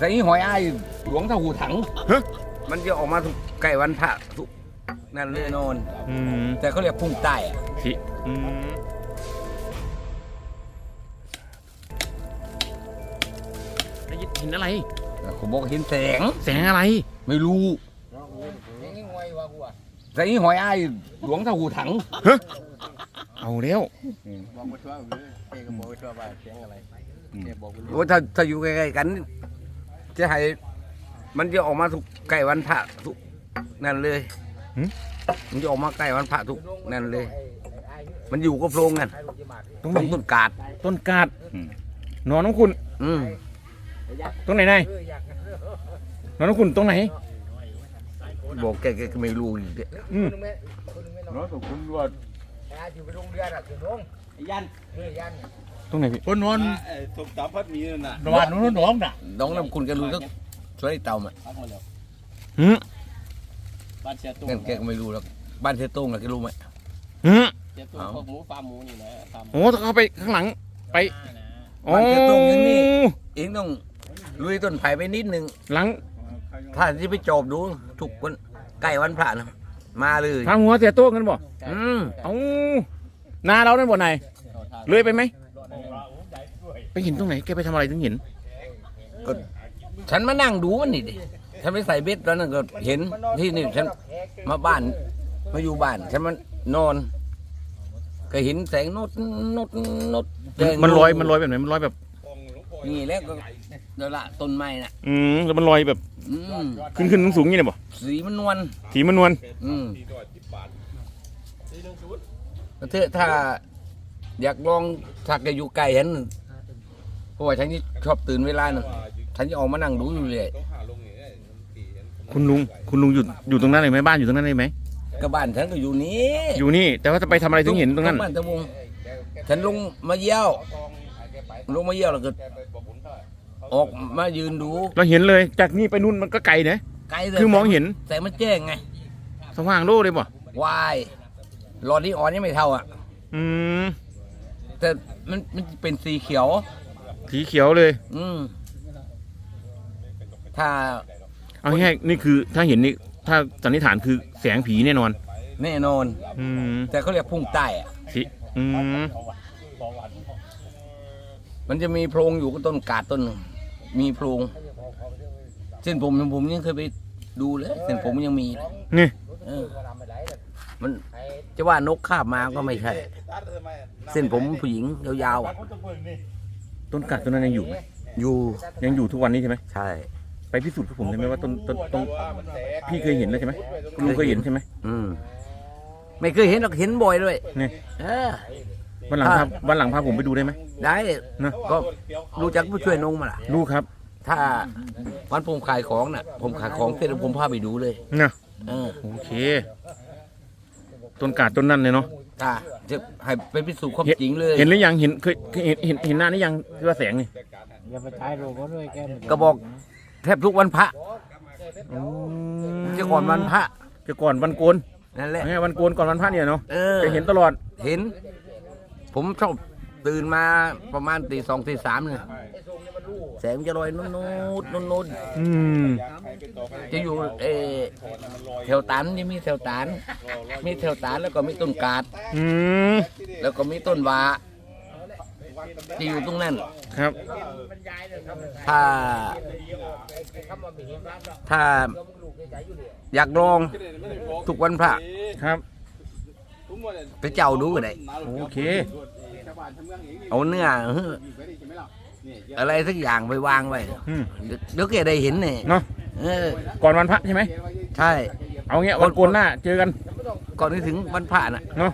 ใส่หอยอ้ายหลวงเท่าหูถังฮะมันจะออกมาทุกใกล้วันพระทุกนั่นแน่นอน อืมแต่เขาเรียกพุ่งใต้อะสิอืมได้ยินเห็นอะไร ผมบอกเห็นแสง แสงอะไร ไม่รู้ใส่หอยอ้ายหลวงเท่าหูถัง เอาแล้ว บอกไปทั่วเลยเอกบอกไปทั่วว่าเสียงอะไรเอกบอกไปเลยโอ้ถ้าถ้าอยู่ใกล้ๆกัน จะให้มันจะออกมาทุกใกล้วันพระทุกนั่นเลยมันจะออกมาใกล้วันพระทุกนั่นเลย มันอยู่ก็โพรงกันตรงตไหนรงต้นกาด ต้นกาดอืมนอนของคุณ อืมตรงไหนนายนอนของคุณตรงไหน บอกแกแกก็ไม่รู้อีกเนี่ยอืมน้องกับคุณว่ายัน ตรงไหนพี่คนนอนสมตาพัดมีนั่นน่ะระหว่างนู้นน้องน่ะน้องน้ำคุณแกรู้ก็ช่วยเต่ามาพักมาแล้วหืมบ้านเชียร์ตุ้งั้นแกก็ไม่รู้แล้วบ้านเทโต้งน่ะแกรู้ไหมหืมเชียร์ตุ้พวกหมูฟาร์มหมูนี่นะฟาร์มโอ้ถ้าเข้าไปข้างหลังไปโอ้บ้านเทโต้งอย่างนี้เองต้องลุยต้นไผ่ไปนิดนึงหลังถ้าที่ไปจอบดูทุกวันใกล้วันพระนะมาเลยทางหัวเสียโต้กันบ่อืมเอ้านาเรานั่นบ่ไหนายเลื่อยไปไหม ไปเห็นตรงไหนแกไปทำอะไรถึงเห็น ก็ฉันมานั่งดูมันนี่ดิฉันไปใส่เบ็ดตอนนั้นก็เห็นที่นี่ฉันมาบ้านมาอยู่บ้าน ฉันมันนอน ก็เห็นแสงโนดโนดโนดแดงมันลอยมันลอยแบบไหนมันลอยแบบ นี่แล้วก็เดี๋ยวละต้นไม้น่ะ อืมแล้วมันลอยแบบอืมขึ้นขึ้นสูงๆอย่างนี้เลยบ่สีมันนวลสีมันนวลอืมเถอะถ้า อยากลองถ้าแกอยู่ไกลฉันเพ ราะว่าฉันนี่ชอบตื่นเวลานั้นฉันจะออกมานั่งดูอยู่เลยคุณลุงคุณลุงอยู่อยู่ตรงนั้นเลยไหมบ้านอยู่ตรงนั้นเลยไหมก็บ้านฉันก็อยู่นี้อยู่นี่ แต่ว่าจะไปทำอะไรถึงเห็นตรงนั้นบ้านตะวงฉันลงมาเยี่ยวลงมาเยี่ยวแล้วก็ออกมายืนดูเราเห็นเลย จากนี่ไปนู่นมันก็ไกลนะไกลเลยคือมองเห็นแต่มันแจ้งไงสว่างโลกเลยบ่วายหลอดนี้อ่อนนี่ไม่เท่าอะ อืมแต่มันมันเป็นสีเขียว สีเขียวเลย อืมถ้าเอาง่ายๆนี่คือถ้าเห็นนี่ถ้าสันนิษฐานคือแสงผีแน่นอน แน่นอน อืมแต่เขาเรียกพุ่งใต้อะสิอืมมันจะมีโพรงอยู่ก็ต้นกาดต้นหนึ่งมีโพรงเส้นผมผมยังเคยไปดูเลยเส้นผมยังมีเลยนี่เออมันจะว่านกคาบมาก็ไม่ใช่ เส้นผมผู้หญิงยาวๆอะ ต้นกัดต้นนั้นยังอยู่ไหมอยู่ยังอยู่ทุกวันนี้ใช่ไหมใช่ ไปพิสูจน์กับผมได้ไหมว่าต้นต้นต้นพี่เคยเห็นแล้วใช่ไหมคุณลุงเคยเห็นใช่ไหมอืมไม่เคยเห็นหรอกเห็นบ่อยด้วยนี่เออวันหลังพาถ้าวันหลังพาผมไปดูได้ไหมได้นะก็รู้จักผู้ช่วยนงมาล่ะดูครับ ถ้าวันผมขายของน่ะ ผมขายของเสร็จแล้วผมพาไปดูเลยนะเออโอเค ต้นกาดต้นนั้นเลยเนาะ ถ้าจะให้ไปพิสูจน์ความเห็นจริงเลยเห็นหรือยังเห็นเคยเคยเห็นเห็นเห็นหน้านี่ยังที่ว่าแสงนี่อย่าไปใช้โลก็ด้วยแกก็บอกแทบทุกวันพระอืมจะก่อนวันพระจะก่อนวันโกนนั่นแหละไม่ใช่วันโกนก่อนวันพระเนี่ยเนาะเออจะเห็นตลอดเห็น ผมชอบตื่นมาประมาณตีสองตีสามเนี่ย แสงจะลอยนุ่นๆนุ่นอืมๆจะอยู่เออแถวตันนี่มีแถวตันมีแถวตันแล้วก็มีต้นกาดอืมแล้วก็มีต้นวาที่อยู่ตรงนั้นครับ ถ้า ถ้าอยากลองทุกวันพระครับไปเจ้าดูก็ได้โอเค เอาเนื้อเฮ้ ออะไรสักอย่างไปวางไว้อืมเดี๋ยวเดี๋ยวแกได้เห็นเนี่ยเนาะเออ ก่อนวันพระใช่ไหมใช่ เอาเงี้ยวันโกนหน้าเจอกันก่อนที่ถึงวันพระน่ะเนาะ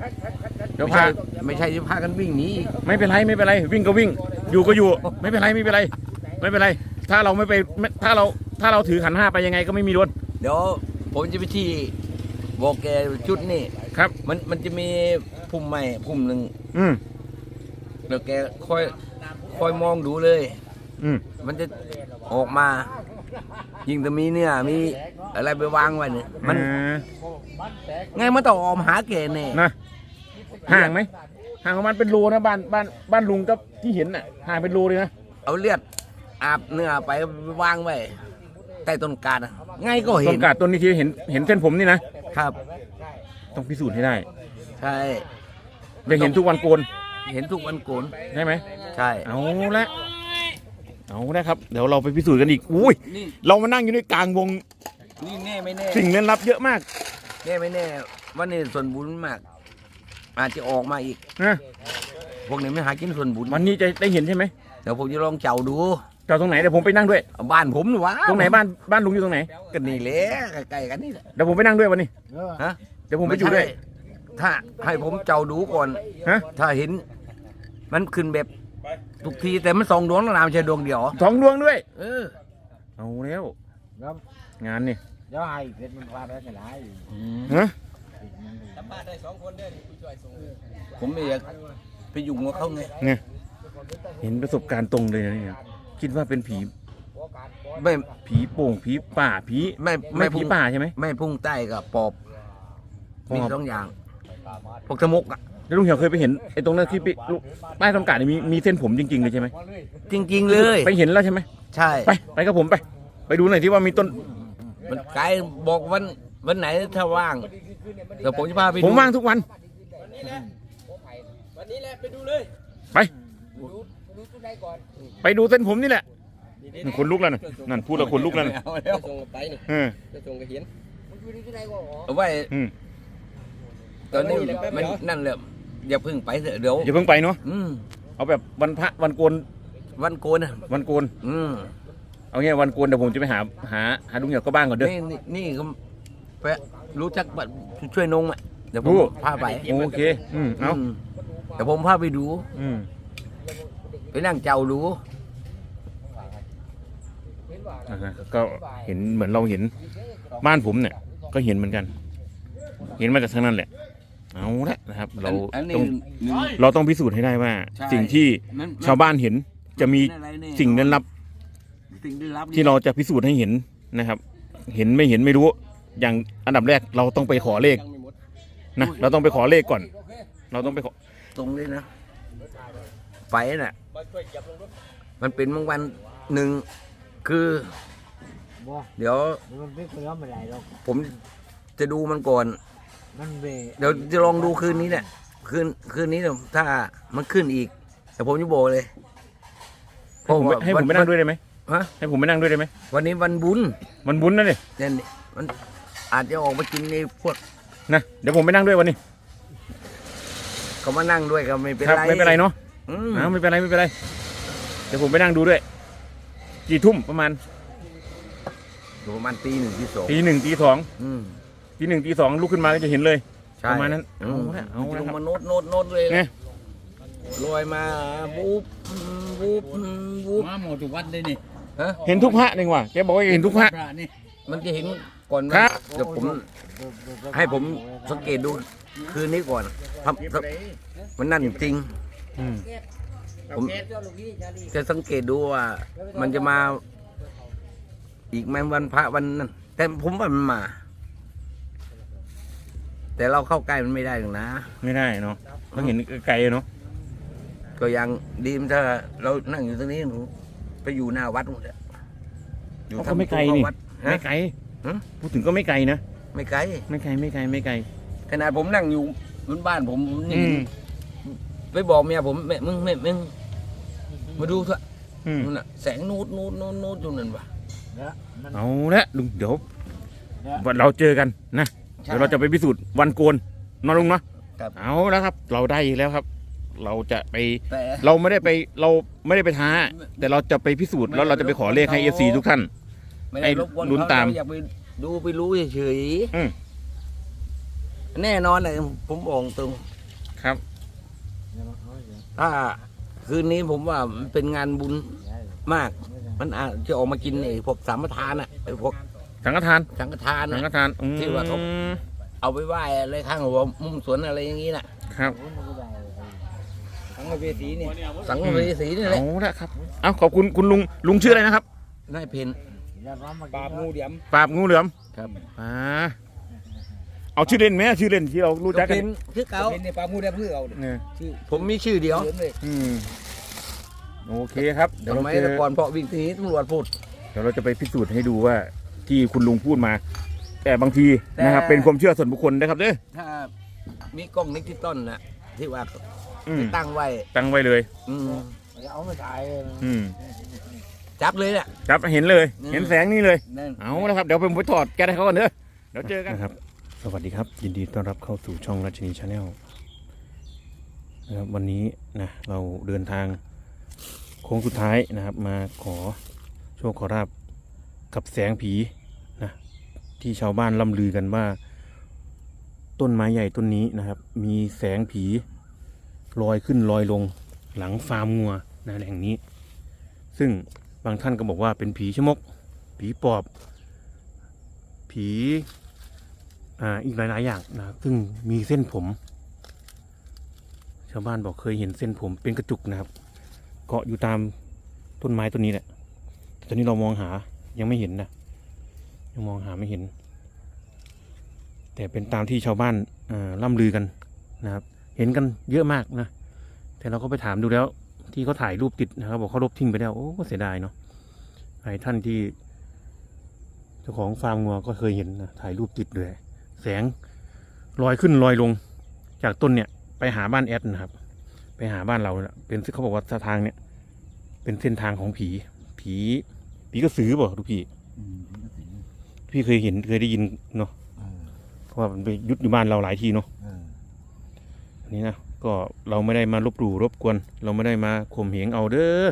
เดี๋ยวไม่พาใช่ไม่ใช่จะพากันวิ่งหนีอีกไม่เป็นไรไม่เป็นไร วิ่งก็วิ่ง อยู่ก็อยู่ ไม่เป็นไรไม่เป็นไร ไม่เป็นไร ถ้าเราไม่ไปไม่ถ้าเราถ้าเราถือขันห้าไปยังไงก็ไม่มีโดนเดี๋ยวผมจะไปที่บอกแกชุดนี่ครับ มันมันจะมีพุ่มไม้พุ่มหนึ่งอืมเดี๋ยวแกค่อย ค่อยมองดูเลย อืมมันจะออกมา ยิ่งจะมีเนื้อมีอะไรไปวางไว้เนี่ยมันอ่าไงมันต้องออกมาหาแกแน่นะห่างไหมห่างประมาณเป็นรูนะบ้านบ้านบ้านลุงกับที่เห็นน่ะห่างเป็นรูเลยนะเอาเลือดอาบเนื้อไปวางไว้ใต้ต้นกาดอะไงก็ต้เห็นนกาดต้นนี้ที่เห็นเห็นเส้นผมนี่นะครับ ต้องพิสูจน์ให้ได้ใช่ จะเห็นทุกวันโกนเห็นทุกวันโกนใช่ไหม ใช่ เอาละเอาละครับ เดี๋ยวเราไปพิสูจน์กันอีกอุ้ยนี่ เรามานั่งอยู่ในกลางวงนี่แน่ไม่แน่ สิ่งลึกลับเยอะมากแน่ไม่แน่ ว่านี่ส่วนบุญมาก อาจจะออกมาอีก นะพวกนี้ไม่หากินส่วนบุญวันนี้จะได้เห็นใช่ไหมเดี๋ยวผมจะลองเจ้าดูเจ้าตรงไหนเดี๋ยวผมไปนั่งด้วยเอาบ้านผมหรือวะตรงไหนบ้านบ้านลุงอยู่ตรงไหนกันนี่แหละใกล้ๆกันนี่แหละ เดี๋ยวผมไปนั่งด้วยวันนี้ฮะ เดี๋ยวผมไปอยู่ด้วยใช่ถ้าให้ผมเจ้าดูก่อน ฮะ ถ้าเห็น มันขึ้นแบบ ทุกทีแต่มันสองดวงแล้วนะไม่ใช่ดวงเดียว สองดวงด้วย เออ เอาแล้วแล้วงานนี่เดี๋ยวให้เพชรมันพาได้ก็ได้ฮะผมไม่อยากไปยุ่งกับเขาไงเนี่ยเห็นประสบการณ์ตรงเลยนะเนี่ยคิดว่าเป็นผีไม่ผีโป่งผีป่าผีไม่ไม่ไม่ผีพุ่งป่าใช่ไหมไม่พุ่งใต้กับปอบปอบมีสองอย่างพวกตะมุกอะ แล้วลุงเหี่ยวเคยไปเห็นไอ้ตรงนั้นที่ไปลุใต้ต้นกาดนี่มีมีเส้นผมจริงๆเลยใช่ไหมจริง ๆ เลย ไปเห็นแล้วใช่ไหมใช่ไปไปกับผมไป ไปดูหน่อยที่ว่ามีต้น มันไกลบอกวันวันไหนถ้าว่างเดี๋ยวผมจะพาไปดูผมว่างทุกวัน วันนี้แหละไปดูเลยไปไปดูเส้นผมนี่แหละนั่นคนลุกแล้วนะนั่นพูดแล้วคนลุกแล้วนะเอาแล้วจะส่งไปนี่เออจะส่งกระเห็นเอาไว้อืมตอนนี้มันนั่นแหละ อย่าเพึ่งไปเถอะเดี๋ยวอย่าเพิ่งไปเนาะอืมเอาแบบวันพระวันโกนวันโกนอะวันโกนอืมเอางี้วันโกนเดี๋ยวผมจะไปหาหาหาลุงเหี่ยวก็บ้างก่อนเด้อนี่นี่นี่ก็ไปรู้จักบัตรช่วยนงอะเดี๋ยวผมรู้พาไปโอเคอืมเอามเดี๋ยวผมพาไปดู อืมไปนั่งเจ้าดูอ่าฮะก็เห็นเหมือนเราเห็นบ้านผมเนี่ย ก็เห็นเหมือนกัน เห็นมาจากทางนั้นแหละ เอาละนะครับ เราอันนี้ต้องนี่เราต้องพิสูจน์ให้ได้ว่า ใช่ สิ่งที่มันชาวบ้านเห็นจะมีอะไรแน่สิ่งลึกลับสิ่งลึกลับที่เราจะพิสูจน์ให้เห็นนะครับ เห็นไม่เห็นไม่รู้ อย่างอันดับแรกเราต้องไปขอเลขยังไม่หมดนะเราต้องไปขอเลขก่อน เราต้องไปขอตรงนี้นะไฟน่ะมาช่วยจับลงรถมันเป็นบางวันหนึ่งคือ บ่เดี๋ยวมันไม่เคยไม่ได้หรอกผมจะดูมันก่อนมัน เบเดี๋ยวจะลองดูคืนนี้เนี่ยคืนคืนนี้เนี่ยถ้ามันขึ้นอีกแต่ผมจะบอกเลยให้ผมไปให้ผมไปนั่งด้วยได้ไหมฮะให้ผมไปนั่งด้วยได้ไหมวันนี้วันบุญมันบุญนะเนี่ยเนี่ยนี่มันอาจจะออกมากินในพวกนะเดี๋ยวผมไปนั่งด้วยวันนี้เขามานั่งด้วยก็ไม่เป็นครับไรไม่เป็นไรเนาะอืมอ้าวไม่เป็นไรไม่เป็นไรเดี๋ยวผมไปนั่งดูด้วยกี่ทุ่มประมาณอยู่ประมาณตีหนึ่งที่สองตีหนึ่งตีสองอืม ตีหนึ่งตีสองลุกขึ้นมาก็จะเห็นเลยใช่ประมาณนั้นอืมเอาละเอาละลงครับมาโน้ตโน้ตโน้ตเลยไงลอยมาบูบบูบบูบมาหมดทุกวันเลยนี่ฮะเห็นทุกพระนี่ว่ะแกบอกว่าเห็นทุกพระนี่มันจะเห็นก่อนว่าครับ เดี๋ยวผม ให้ผมสังเกตดูคืนนี้ก่อนครับมันนั่นจริง อืมผมจะสังเกตดูว่า มันจะมา อีกไหมวันพระวันนั้นแต่ผมว่ามันมา แต่เราเข้าใกล้มันไม่ได้หรอกนะ ไม่ได้เนาะต้องเห็นไกลๆเนาะก็ยังดีมถ้าเรานั่งอยู่ตรงนี้หนูไปอยู่หน้าวัดหมดอะอยู่เขาทำก็ไม่ไกลเข้านี่วัดไม่ฮะไกลฮะ พูดถึงก็ไม่ไกลนะไม่ไกลไม่ไกลไม่ไกลไม่ไกลขนาดผมนั่งอยู่บนบ้านผมผมนี่อืมไปบอกเมียผมแม่มึงแม่มึงมาดูเถอะอืมนู่นน่ะแสงนูดนูดนูดนูดอยู่นั่นปะเนี่ยมันเอาละลุงเดี๋ยวเนี่ยวันเราเจอกันนะ เดี๋ยวเราจะไปพิสูจน์วันโกนเนอนลุงเนาะครับ เอาแล้วครับ เราได้อีกแล้วครับ เราจะไป แต่เราไม่ได้ไปเราไม่ได้ไปท้า แต่เราจะไปพิสูจน์แล้วเราจะไปขอเลขให้เอฟซีทุกท่าน ไม่ได้รบกวนลุ้นเขาตาม เรอยากไปดูไปรู้เฉยอืมๆแน่นอนเลยผมบอกตรงครับ ถ้าคืนนี้ผมว่ามันเป็นงานบุญมาก มันอาจจะออกมากินไอ้พวกสามทานอะไอ้พวก สังฆทานสังฆทานสังฆน่ะทานอืมที่ว่าเขา เอาไปไหว้อะไรข้างหัวมุมสวนอะไรอย่างนี้น่ะครับทั้งเวทีนี่สังเวสีนี่แหละเอาละครับเอาขอบคุณคุณลุงลุงชื่ออะไรนะครับนายเพนปราบงูเดียมปราบงูเหลือมครับอ่าเอาชื่อเล่นไหมชื่อเล่นที่เรารู้จักกัเพนนคือเก่าเป็นในปราบงูเดียมเพื่อเอาเนี่ยผมมีชื่อเดียวเดินเลยอืมโอเคครับเดี๋ยวทำเราไมจะแต่ก่อนเพราะวิ่งทีนี้ตำรวจพูดเดี๋ยวเราจะไปพิสูจน์ให้ดูว่า ที่คุณลุงพูดมา แต่บางทีแต่นะครับ เป็นความเชื่อส่วนบุคคลนะครับเด้อถ้ามีกล้องนิจิตอลนะที่ว่าอืมตั้งไว้ ตั้งไว้เลย อืมเอามาถ่ายอืมจับเลยเนี่ยครับเห็นเลย อืม เห็นแสงนี่เลย นั่น เอาละครับ เดี๋ยวผมไปถอดแก๊สให้เขาก่อนเนอะเดี๋ยวเจอกัน นะครับ สวัสดีครับ ยินดีต้อนรับเข้าสู่ช่องราชนีชาแนลนะครับวันนี้นะเราเดินทางโค้งสุดท้ายนะครับ มาขอโชคขอราบ กับแสงผีนะที่ชาวบ้านล่ำลือกันว่า ต้นไม้ใหญ่ต้นนี้นะครับ มีแสงผีลอยขึ้นลอยลงหลังฟาร์มงัวนะแห่งนี้ ซึ่งบางท่านก็บอกว่าเป็นผีชะมก ผีปอบ ผีอ่าอีกหลายๆอย่างนะซึ่งมีเส้นผม ชาวบ้านบอกเคยเห็นเส้นผมเป็นกระจุกนะครับ เกาะอยู่ตามต้นไม้ต้นนี้แหละตอนนี้เรามองหา ยังไม่เห็นนะยังมองหาไม่เห็น แต่เป็นตามที่ชาวบ้านอ่าล่ำลือกันนะครับ เห็นกันเยอะมากนะ แต่เราก็ไปถามดูแล้ว ที่เขาถ่ายรูปติดนะครับบอกเขาลบทิ้งไปแล้วโอ้ก็เสียดายเนาะหลายท่านที่เจ้าของฟาร์มงัวก็เคยเห็นนะถ่ายรูปติดเลยแสงลอยขึ้นลอยลง จากต้นเนี่ย ไปหาบ้านแอดนะครับ ไปหาบ้านเราเนี่ยเป็นเขาบอกว่าทางเนี่ย เป็นเส้นทางของผีผี ผีก็สือบอกทุกพี่พี่เคยเห็นเคยได้ยินเนาะเพราะว่ามันไปยุดอยู่บ้านเราหลายทีเนาะอันนี้นะก็เราไม่ได้มาลบหลู่รบกวน เราไม่ได้มาข่มเหงเอาเด้อ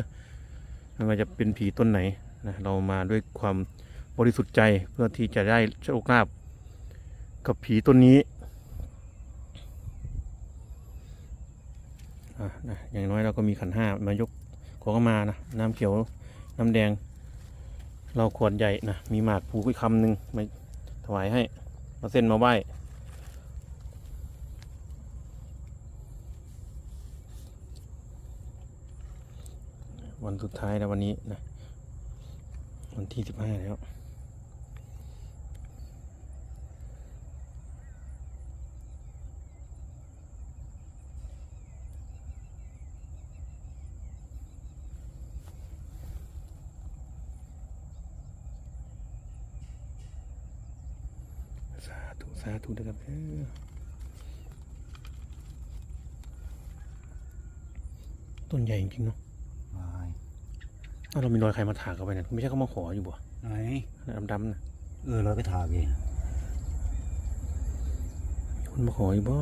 ไม่ว่าจะเป็นผีต้นไหนนะเรามาด้วยความบริสุทธิ์ใจเพื่อที่จะได้โชคลาภกับผีต้นนี้อะนะอย่างน้อยเราก็มีขันห้ามายกขอเข้ามานะน้ำเขียวน้ำแดง เราขวดใหญ่นะมีหมากผูไปคำหนึ่งมาถวายให้มาเส้นมาไหว้วันสุดท้ายแล้ววันนี้นะ วันที่สิบห้าแล้ว สาธุ สาธุนะครับเออ ต้นใหญ่จริงๆเนาะอ้าวเรามีรอยใครมาถากเอาไปเนี่ยไม่ใช่เขามาขออยู่บ่ไหนดำๆนะเออเราไปถ่ายเองคนมาขออีกบ่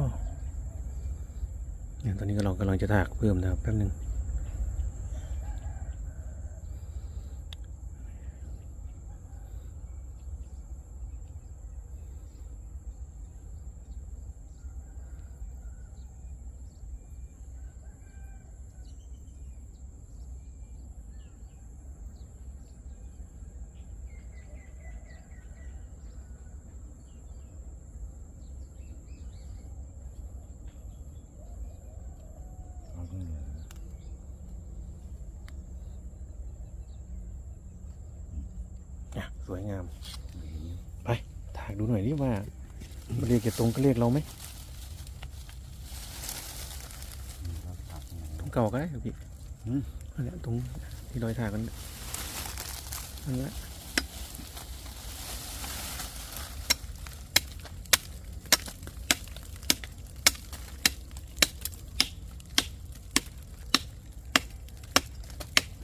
เนี่ยตอนนี้ก็เรากำลังจะถากเพิ่มนะครับแป๊บหนึงอะ สวยงาม ไปถากดูหน่อยดิว่าเรียกจะตรงก็เรียกเราไหมตรงเก่าก็ได้ครับพี่นั่นแหละตรงที่รอยถากกันนั่นแหละ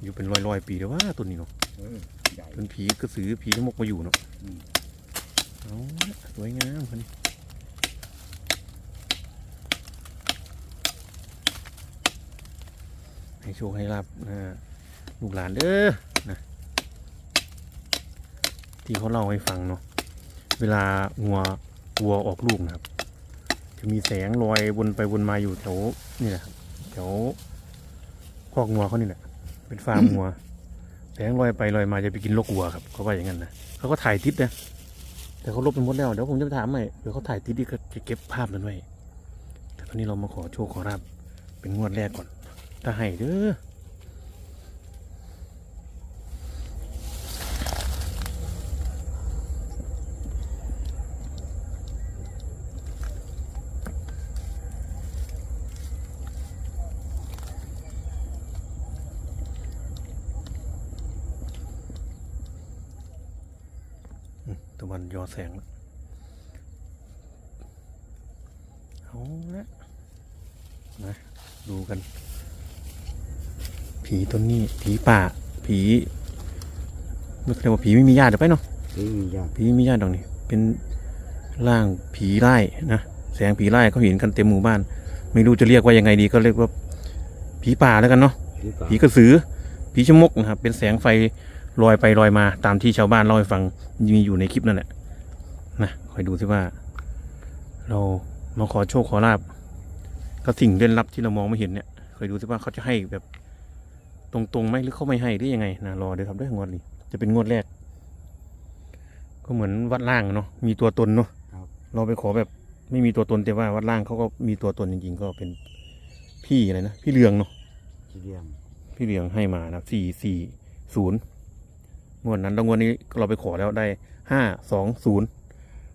อยู่เป็นร้อยๆปีแล้วว่าต้นนี้เนาะ เป็นผีกระสือผีที่มกมาอยู่เนาะเอาละสวยงามคนนี้ให้โชคให้รับนะลูกหลานเด้อนะที่เขาเล่าให้ฟังเนาะเวลางัววัวออกลูกนะครับ จะมีแสงลอยวนไปวนมาอยู่แถวนี่แหละครับแถวคอกงัวเขานี่แหละเป็นฟาร์มงัว แสงลอยไปลอยมาจะไปกินลกวัวครับเขาว่าอย่างนั้นนะเขาก็ถ่ายติดนะแต่เขาลบไปหมดแล้วเดี๋ยวผมจะไปถามใหม่เดี๋ยวเขาถ่ายติดดีก็จะเก็บภาพนั้นไว้แต่ตอนนี้เรามาขอโชคขอรับเป็นงวดแรกก่อน ถ้าให้เด้อ ยอแสงแล้วเอาละนะดูกัน ผีต้นนี้ ผีป่า ผีไม่เรียกว่าผีไม่มีญาติหรือไปเนาะนี่มีญาติผีไม่มีญาติดอกนี่เป็นร่างผีไล่นะแสงผีไล่เขาเห็นกันเต็มหมู่บ้าน ไม่รู้จะเรียกว่ายังไงดี ก็เรียกว่าผีป่าแล้วกันเนาะหรือเปล่าผีกระสือ ผีชะมกนะครับเป็นแสงไฟลอยไปลอยมาตามที่ชาวบ้านเล่าให้ฟังมีอยู่ในคลิปนั่นแหละนะค อยดูสิว่า เรามาขอโชคขอลาบก็สิ่งเล่นลับที่เรามองไม่เห็นเนี่ยคอยดูสิว่าเขาจะให้แบบตรงๆไหมหรือเขาไม่ให้หรือยังไงนะรอเดี๋ยวครับด้วยงวดนี้จะเป็นงวดแรก ก็เหมือนวัดล่างเนาะมีตัวตนเนาะเราไปขอแบบไม่มีตัวตนแต่ว่าวัดล่างเขาก็มีตัวตนจริงๆ ก็เป็นพี่อะไรนะพี่เรืองเนาะทีเดียมพี่เหลียงให้มานะสี่สี่ศูนย์งวดนั้นแล้วงวดนี้เราไปขอแล้วได้ห้าสองศูนย์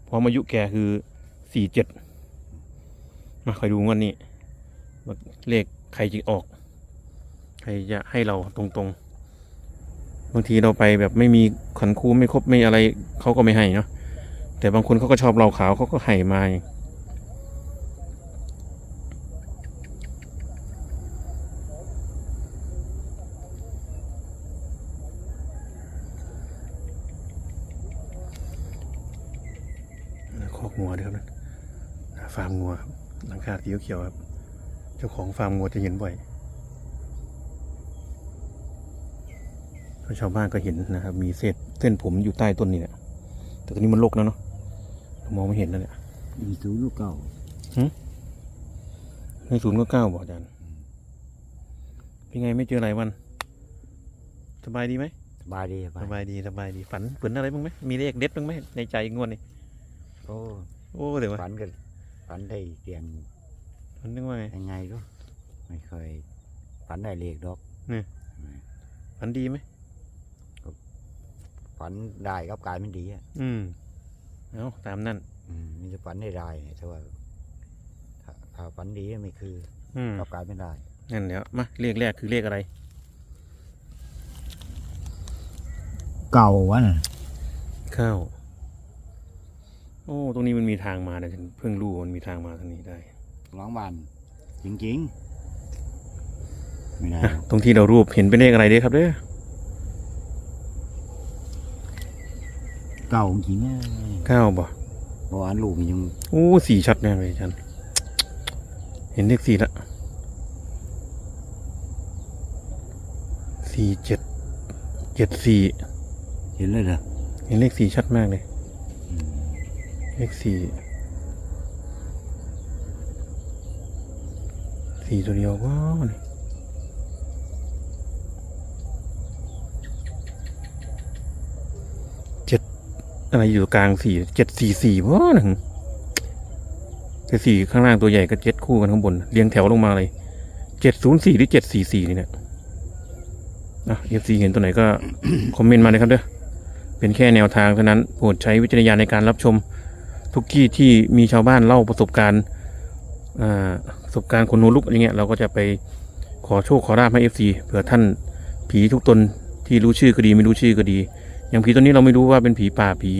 พร้อมอายุแกคือสี่เจ็ดมาคอยดูงวดนี้เลขใครจะออก ใครจะให้เราตรงๆ บางทีเราไปแบบไม่มีขันคูไม่ครบไม่อะไรเขาก็ไม่ให้เนาะแต่บางคนเขาก็ชอบเราขาวเขาก็ให้มา คอกงัวด้วยครับนะฟาร์มงัวครับหลังคา สีเขียวๆครับ เจ้าของฟาร์มงัวจะเห็นบ่อยเพราะชาวบ้านก็เห็นนะครับ มีเศษเส้นผมอยู่ใต้ต้นนี่แหละแต่ตอนนี้มันรกแล้วเนาะมองไม่เห็นแล้วเนี่ยมีศูนย์ลูกเก่าในศูนย์ก็เก้าบอกอาจารย์เป็นไงไม่เจอหลายวัน สบายดีไหมสบายดีสสบายบายดีสบายดีฝันฝันอะไรบ้างไหมมีเลขเด็ดบ้างไหมในใจงวดนี้โอ้โอ้เดี๋ยววะฝันกันฝันได้เตียง ฝันนึกว่าไง ยังไงก็ไม่เคยฝันได้เลขดอกฝันดีไหม ฝันได้กับกายมันดีอะอืม เอาตามนั่น อืมมันจะฝันได้ได้เนี่ยแต่ว่าถ้าถ้าฝันดีไม่คืออืม กับกายไม่ได้นั่นเดี๋ยวมาเลขแรกคือเลขอะไร เก่าวะน่ะข้าวโอ้ ตรงนี้มันมีทางมานะฉันเพิ่งรู้ว่ามันมีทางมาทางนี้ได้ หลังบ้านจริงๆไม่ได้อะตรงที่เรารูปเห็นเป็นเลขอะไรเด้ครับเด้อเก่าจริงๆนะข้าวบ่เพราะว่าลูกมันยังโอ้สีชัดแน่เลยฉันเห็นเลขสี่ละสี่เจ็ดเจ็ดสี่เห็นเลยเหรอเห็นเลขสี่ชัดมากเลย อืม เลขสี่ สี่ตัวเดียวว้าวนี่เจ็ดอะไรอยู่กลางสี่เจ็ดสี่สี่ว้าวหนึ่งแต่สี่ข้างล่างตัวใหญ่ก็เจ็ดคู่กันข้างบน เรียงแถวลงมาเลยเจ็ดศูนย์สี่หรือเจ็ดสี่สี่นี่เนี่ยอะเอฟซีเห็นตัวไหนก็คอมเมนต์มาเลยครับเด้อเป็นแค่แนวทางเท่านั้นโปรดใช้วิจารณญาณในการรับชมทุกที่ที่มีชาวบ้านเล่าประสบการณ์ ประสบการณ์คนนูลุกอะไรเงี้ยเราก็จะไปขอโชคขอราบให้เอฟซีเผื่อท่านผีทุกตนที่รู้ชื่อก็ดีไม่รู้ชื่อก็ดี อย่างผีตัวนี้เราไม่รู้ว่าเป็นผีป่าผี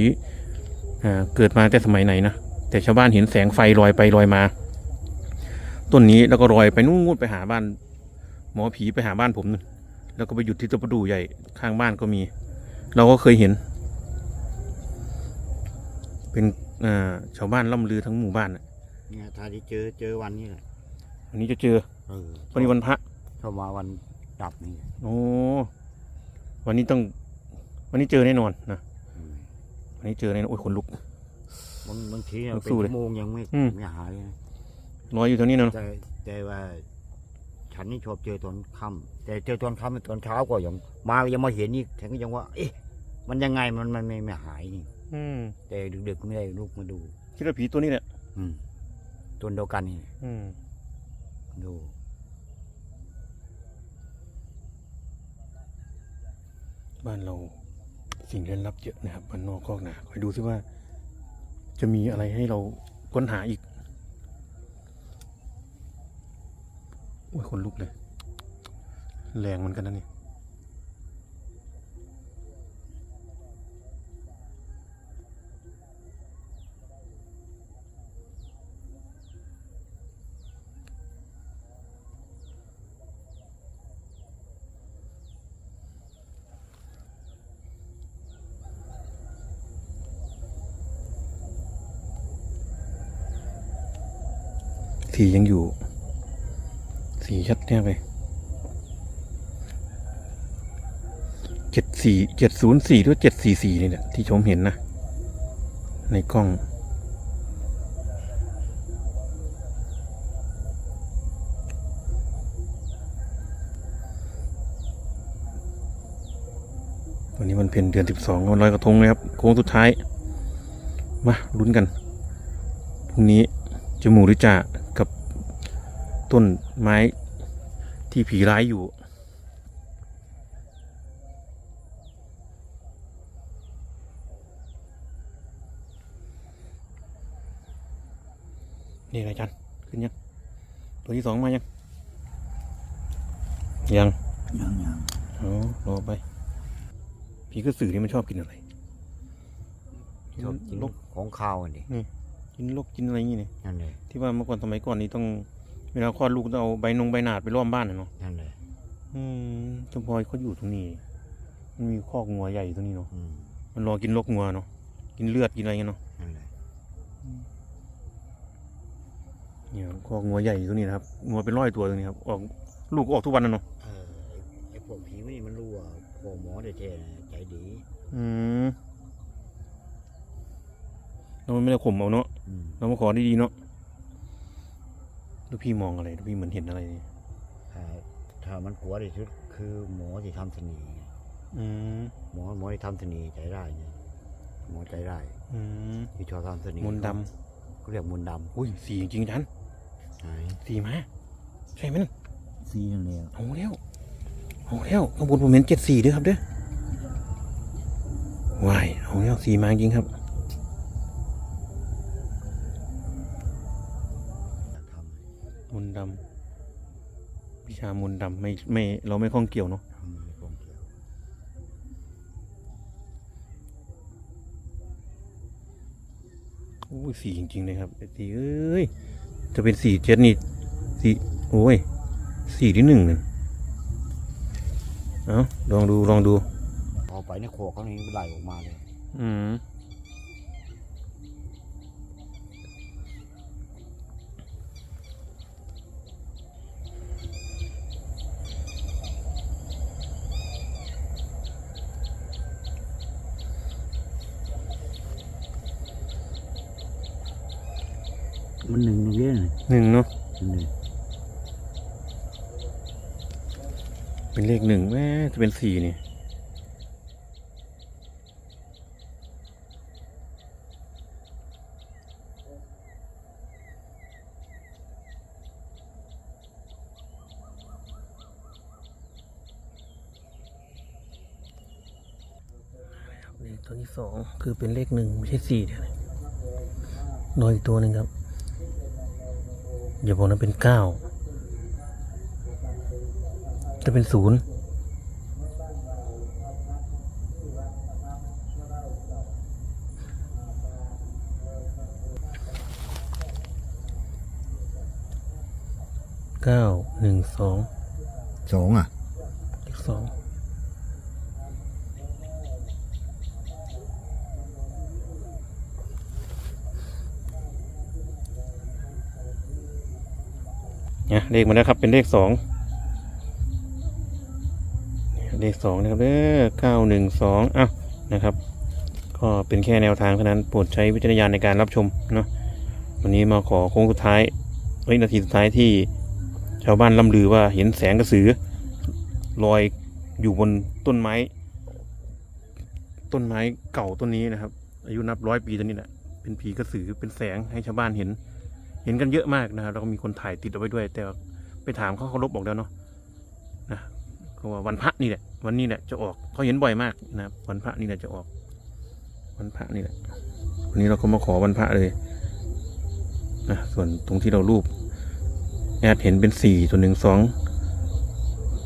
เกิดมาแต่สมัยไหนนะแต่ชาวบ้านเห็นแสงไฟลอยไปลอยมา ต้นนี้แล้วก็ลอยไปนู่นไปหาบ้าน หมอผีไปหาบ้านผมแล้วก็ไปหยุดที่ต้นประดู่ใหญ่ข้างบ้านก็มี เราก็เคยเห็น เป็นชาวบ้านล่ำลือทั้งหมู่บ้านนะ เนี่ยถ้าที่เจอเจอวันนี้แหละวันนี้จะเจอเออวันนี้วันพระชอบมาวันดับนี่โอ้วันนี้ต้อง วันนี้เจอแน่นอนนะอืมวันนี้เจอแน่นอนโอ้ยขนลุก บางบางทีเนี่ยต้องเป็นสู้เลยชั่วโมงยังไม่อืม ไม่หายเลยนะลอยอยู่แถวนี้นะเนอะแต่แต่ว่า ฉันนี่ชอบเจอตอนค่ำแต่เจอตอนค่ำตอนเช้าก็ยังมายังมาเห็นนี่ฉันก็ยังว่า เอ๊ะ มันยังไงมันมันไม่ไม่หายนี่ อืมแต่ดึกๆไม่ได้ลุกมาดูคิดว่าผีตัวนี้แหละอืม ตัวเดียวกันนี่อืมดู บ้านเราสิ่งเร้นลับเยอะนะครับบ้านนอกคอกนาคอยดูซิว่า จะมีอะไรให้เราค้นหาอีกโอ้ยขนลุกเลย แรงเหมือนกันนะนี่ สียังอยู่ สีชัดแน่ไปเจ็ดสี่เจ็ดศูนย์สี่หรือเจ็ดสี่สี่นี่แหละที่ชมเห็นนะ ในกล้อง วันนี้มันเพ็ญเดือนสิบสองวันลอยกระทงเลยครับ โค้งสุดท้าย มาลุ้นกัน พรุ่งนี้จะหมูหรือจ่า ต้นไม้ที่ผีร้ายอยู่ นี่อะไรจันขึ้นยัง ตัวที่สองมายัง ยัง ยังยังอ๋อรอไปผีกระสือนี่มันชอบกินอะไรชอบกินลกของข้าวอันนี้กินลกกินอะไรอย่างงี้เนี่ยนั่นเลยที่ว่าเมื่อก่อนสมัยก่อนนี่ต้อง เวลาคลอดลูกต้องเอาใบนงใบหนาดไปล้อมบ้านน่ะเนาะนั่นเลยอืมจมพลอยเขาอยู่ตรงนี้ มันมีคอกงัวใหญ่ตรงนี้เนาะ อืมมันรอกินลกงัวเนาะ กินเลือดกินอะไรเงี้ยเนาะ นั่นเลยเนี่ยคอกงัวใหญ่อยู่ตรงนี้นะครับ งัวเป็นร้อยตัวตรงนี้ครับ ออกลูกก็ออกทุกวันนะเนาะ เออไอ้ไอ้พวกผีนี่มันรู้ว่าพ่อหมอได้แท้ๆนะใจดี อืมแล้วมันไม่ได้ข่มเอาเนาะ อืมเรามาขอดีๆเนาะ ลูกพี่มองอะไรลูกพี่เหมือนเห็นอะไรเนี่ยถ้าถ้ามันกลัวที่สุดคือหมอที่ทำเสน่ห์ไงอืมหมอหมอที่ทำเสน่ห์ใจร้ายไงหมอใจร้ายอืมที่ชอบทำเสน่ห์มนต์ดเขาเรียกมนต์ดำอุ้ยสีจริงๆจันำไหนสีมาใช่ไหมนั่นสีนั่นเลยเอาแล้วเอาแล้วข้างบนผมเห็นเจ็ดสี่ด้วยครับเด้อวายเอาแล้วสีมาจริงครับามนต์ดำไม่ไม่เราไม่ข้องเกี่ยวเนาะำทำไม่คงเกี่ยวโอ้ยสีจริงๆเลยครับไอ้สีเอ้ยจะเป็นสีเจ็ดนี่สีโอ้ยสีที่หนึ่งเนี่ยเอาลองดูลองดูพอไปในโคอกเขานี่ไหลออกมาเลย อืม มันหนึ่งตรงนี้นะ หนึ่งเนาะนี่เป็นเลขหนึ่งแม่จะเป็นสี่นี่เลขตัวที่สองคือเป็นเลขหนึ่งไม่ใช่สี่เดี๋ยวนะโดยอีกตัวหนึ่งครับ อย่าบอกนะเป็นเก้าจะเป็นศูนย์เก้าหนึ่งสองสองอะ เลขสอง เลขมาแล้วครับ เป็นเลขสองเลขสองนะครับเด้อเก้าหนึ่งสองอ้าวนะครับ ก็เป็นแค่แนวทางเท่านั้นโปรดใช้วิจารณญาณในการรับชมเนาะวันนี้มาขอโค้งสุดท้ายเฮ้ยนาทีสุดท้ายที่ชาวบ้านล่ำลือว่าเห็นแสงกระสือลอยอยู่บนต้นไม้ ต้นไม้เก่าต้นนี้นะครับ อายุนับร้อยปีต้นนี้แหละเป็นผีกระสือเป็นแสงให้ชาวบ้านเห็น เห็นกันเยอะมากนะครับแล้วก็มีคนถ่ายติดเอาไว้ด้วย แต่ไปถามเขาเขาลบบอกแล้วเนาะนะก็ว่าวันพระนี่แหละ วันนี้แหละจะออกเขาเห็นบ่อยมากนะครับวันพระนี่แหละจะออก วันพระนี่แหละวันนี้เราก็มาขอวันพระเลยนะส่วนตรงที่เรารูปแอดเห็นเป็นสี่ส่วนหนึ่งสอง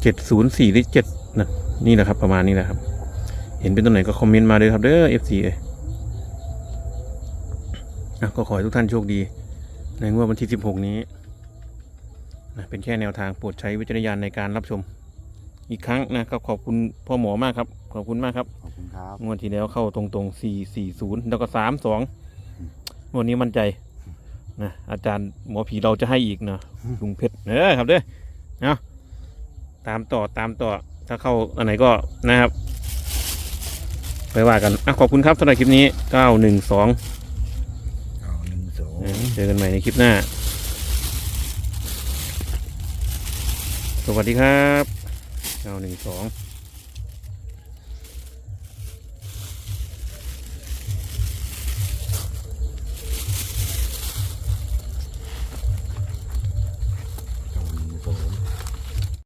เจ็ดศูนย์สี่หรือเจ็ดนะนี่แหละครับ ประมาณนี้แหละครับ เห็นเป็นตัวไหนก็คอมเมนต์มาเลยครับเด้อเอฟซีเอ้ยนะก็ขอให้ทุกท่านโชคดี ในงวดวันที่ 16 นี้นะเป็นแค่แนวทางโปรดใช้วิจารณญาณในการรับชม อีกครั้งนะก็ขอบคุณพ่อหมอมากครับ ขอบคุณมากครับ ขอบคุณครับ งวดที่แล้วเข้าตรงๆ 4 4 0 แล้วก็ 3 2งวดนี้มั่นใจนะอาจารย์หมอผีเราจะให้อีกนะลุงเพชรเออครับด้วยนะตามต่อตามต่อถ้าเข้าอันไหนก็นะครับไปว่ากันอะขอบคุณครับสำหรับคลิปนี้ 912 เจอกันใหม่ในคลิปหน้า สวัสดีครับเก้าหนึ่งสอง